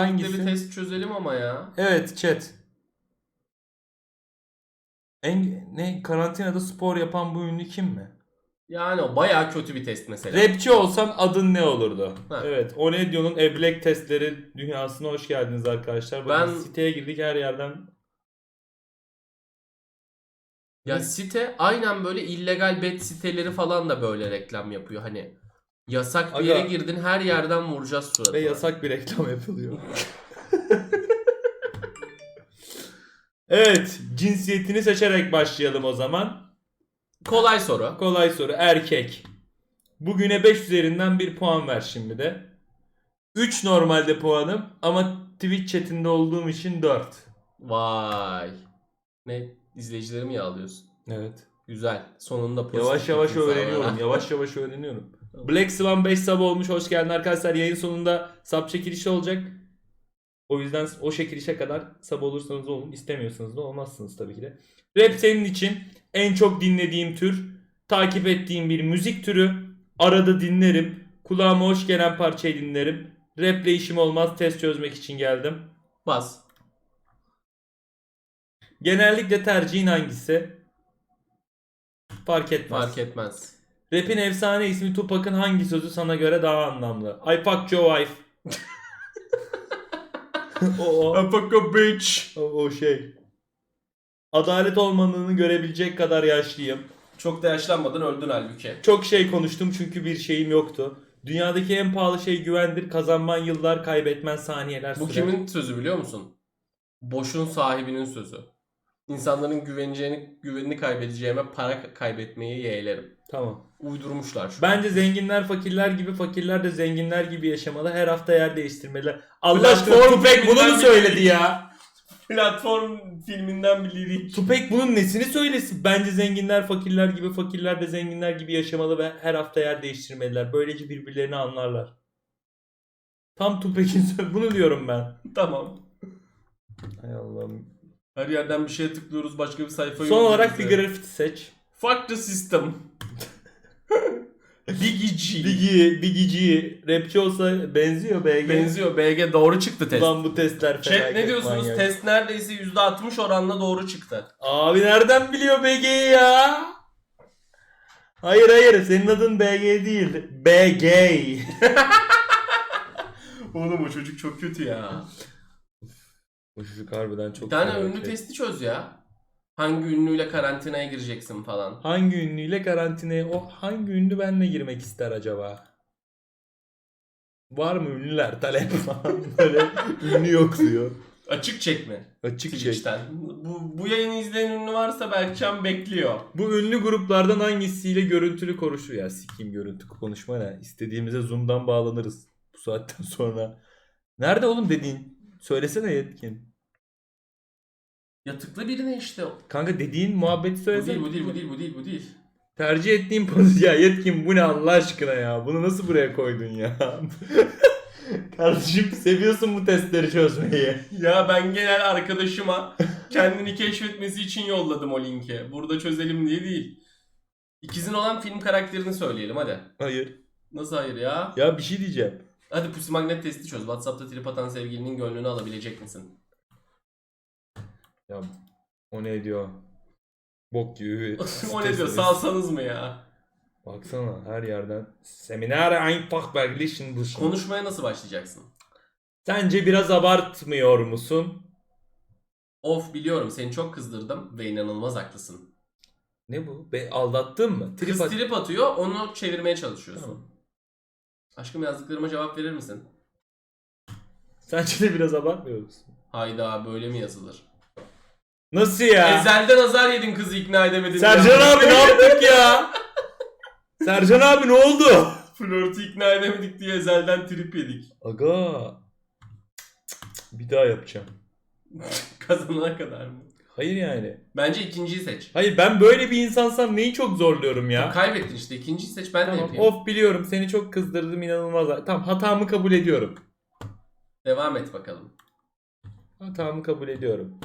Hangisi? bir test çözelim ama ya. Evet chat. En, ne karantinada spor yapan bu ünlü kim mi? Yani o bayağı kötü bir test mesela. Rapçi olsan adın ne olurdu? Ha. Evet. Onedio'nun eblek testleri dünyasına hoş geldiniz arkadaşlar. Bakın Ben- siteye girdik her yerden. Ya site aynen böyle illegal bet siteleri falan da böyle reklam yapıyor. Hani yasak bir Aga. yere girdin her yerden vuracağız suratına. Ve yasak bir reklam yapılıyor. evet. Cinsiyetini seçerek başlayalım o zaman. Kolay soru. Kolay soru. Erkek. Bugüne 5 üzerinden bir puan ver şimdi de. 3 normalde puanım ama Twitch chatinde olduğum için 4. Vay. Ne izleyicilerimi yağlıyorsun. Evet. Güzel. Sonunda pozitif Yavaş yavaş öğreniyorum. Yavaş yavaş öğreniyorum. Black Swan 5 sub olmuş. Hoş geldin arkadaşlar. Yayın sonunda sub çekilişi olacak. O yüzden o çekilişe kadar sub olursanız olun. istemiyorsanız da olmazsınız tabii ki de. Rap senin için en çok dinlediğim tür. Takip ettiğim bir müzik türü. Arada dinlerim. Kulağıma hoş gelen parçayı dinlerim. Raple işim olmaz. Test çözmek için geldim. Bas. Genellikle tercihin hangisi? Fark etmez. Fark etmez. Rap'in efsane ismi Tupac'ın hangi sözü sana göre daha anlamlı? I fuck your wife. o, o, fuck a bitch. o, o şey. Adalet olmadığını görebilecek kadar yaşlıyım. Çok da yaşlanmadan öldün halbuki. Çok şey konuştum çünkü bir şeyim yoktu. Dünyadaki en pahalı şey güvendir. Kazanman yıllar, kaybetmen saniyeler Bu sürer. kimin sözü biliyor musun? Boşun sahibinin sözü. İnsanların güveneceğini, güvenini kaybedeceğime para kaybetmeyi yeğlerim. Tamam. Uydurmuşlar şu. Bence zenginler fakirler gibi, fakirler de zenginler gibi yaşamalı. Her hafta yer değiştirmeliler. Allah Platform aşkına Tupac bunu mu söyledi ya? Platform filminden bir lirik. Tupac bunun nesini söylesin? Bence zenginler fakirler gibi, fakirler de zenginler gibi yaşamalı ve her hafta yer değiştirmeliler. Böylece birbirlerini anlarlar. Tam Tupac'in sö- bunu diyorum ben. tamam. Hay Allah'ım. Her yerden bir şeye tıklıyoruz başka bir sayfayı Son olarak bir grafiti seç. Fuck the system. Biggie G. Biggie, Biggie G rapçi olsa benziyor BG. Benziyor. BG doğru çıktı test. Ulan bu testler Chat ne felaket diyorsunuz? manyak. Test neredeyse %60 oranla doğru çıktı. Abi nereden biliyor BG'yi ya? Hayır hayır senin adın BG değil. BG. Oğlum o çocuk çok kötü ya. Bu çocuk harbiden çok bir tane ünlü testi çöz ya. Hangi ünlüyle karantinaya gireceksin falan. Hangi ünlüyle karantinaya o hangi ünlü benle girmek ister acaba? Var mı ünlüler talep falan böyle ünlü yok diyor. Açık çek mi? Açık. Twitch'ten. Bu, bu yayını izleyen ünlü varsa Berkcan bekliyor. Bu ünlü gruplardan hangisiyle görüntülü konuşuyor ya sikeyim görüntü konuşma ne? İstediğimize Zoom'dan bağlanırız bu saatten sonra. Nerede oğlum dediğin? Söylesene yetkin. Ya tıkla birine işte. Kanka dediğin muhabbeti Bu söylesene. değil bu değil bu değil bu değil bu değil. Tercih ettiğim pozisyon ya yetkin bu ne Allah aşkına ya? Bunu nasıl buraya koydun ya? Kardeşim seviyorsun bu testleri çözmeyi. Ya ben genel arkadaşıma kendini keşfetmesi için yolladım o linki. Burada çözelim diye değil. İkizin olan film karakterini söyleyelim hadi. Hayır. Nasıl hayır ya? Ya bir şey diyeceğim. Hadi pusi magnet testi çöz. Whatsapp'ta trip atan sevgilinin gönlünü alabilecek misin? Ya o ne diyor? Bok gibi o ne diyor? Salsanız mı ya? Baksana her yerden. Seminer einfach verglichen bu. Konuşmaya nasıl başlayacaksın? Sence biraz abartmıyor musun? Of biliyorum seni çok kızdırdım ve inanılmaz haklısın. Ne bu? Be aldattın mı? Trip Kız at- trip atıyor onu çevirmeye çalışıyorsun. Tamam. Aşkım yazdıklarıma cevap verir misin? Sence de biraz abartmıyor musun? Hayda böyle mi yazılır? Nasıl ya? Ezelden azar yedin kızı ikna edemedin. Sercan abi ne yaptık ya? Sercan abi ne oldu? Flörtü ikna edemedik diye ezelden trip yedik. Aga. Bir daha yapacağım. Kazanana kadar mı? Hayır yani. Bence ikinciyi seç. Hayır ben böyle bir insansam neyi çok zorluyorum ya? Kaybettin işte ikinciyi seç ben de Tamam, yapayım. of biliyorum seni çok kızdırdım inanılmaz. Tamam hatamı kabul ediyorum. Devam et bakalım. Hatamı kabul ediyorum.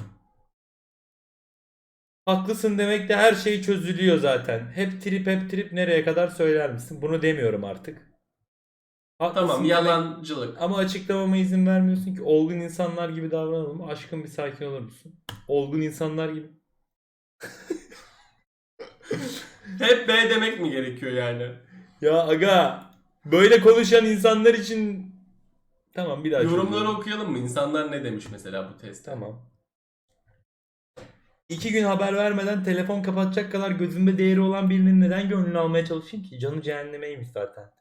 Haklısın demek de her şey çözülüyor zaten. Hep trip hep trip nereye kadar söyler misin? Bunu demiyorum artık. Haklısın Tamam demek- yalancılık. Ama açıklamama izin vermiyorsun ki olgun insanlar gibi davranalım. Aşkım bir sakin olur musun? Olgun insanlar gibi. Hep B demek mi gerekiyor yani? Ya aga böyle konuşan insanlar için tamam bir daha Yorumları söylüyorum. okuyalım mı? İnsanlar ne demiş mesela bu testte? Tamam. İki gün haber vermeden telefon kapatacak kadar gözümde değeri olan birinin neden gönlünü almaya çalışayım ki? Canı cehennemeymiş zaten.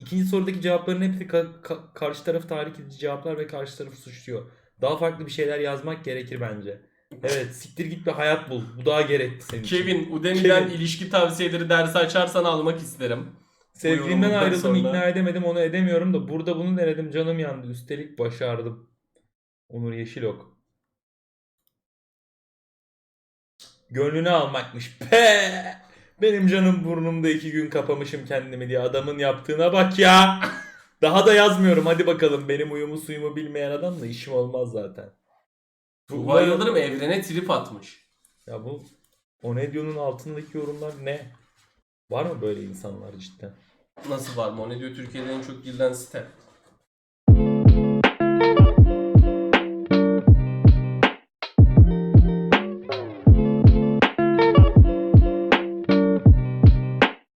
İkinci sorudaki cevapların hepsi ka- ka- karşı tarafı tahrik edici cevaplar ve karşı tarafı suçluyor. Daha farklı bir şeyler yazmak gerekir bence. Evet siktir git bir hayat bul. Bu daha gerekli senin için. Kevin, Udemy'den Kevin. ilişki tavsiyeleri dersi açarsan almak isterim. Sevgilimden ayrıldım sonra- ikna edemedim onu edemiyorum da burada bunu denedim canım yandı. Üstelik başardım. Onur Yeşilok. Gönlünü almakmış. Pe! Benim canım burnumda iki gün kapamışım kendimi diye adamın yaptığına bak ya. Daha da yazmıyorum hadi bakalım benim uyumu suyumu bilmeyen adamla işim olmaz zaten. Tuğba Yıldırım evrene trip atmış. Ya bu Onedio'nun altındaki yorumlar ne? Var mı böyle insanlar cidden? Nasıl var mı? O ne diyor Türkiye'de en çok girilen site.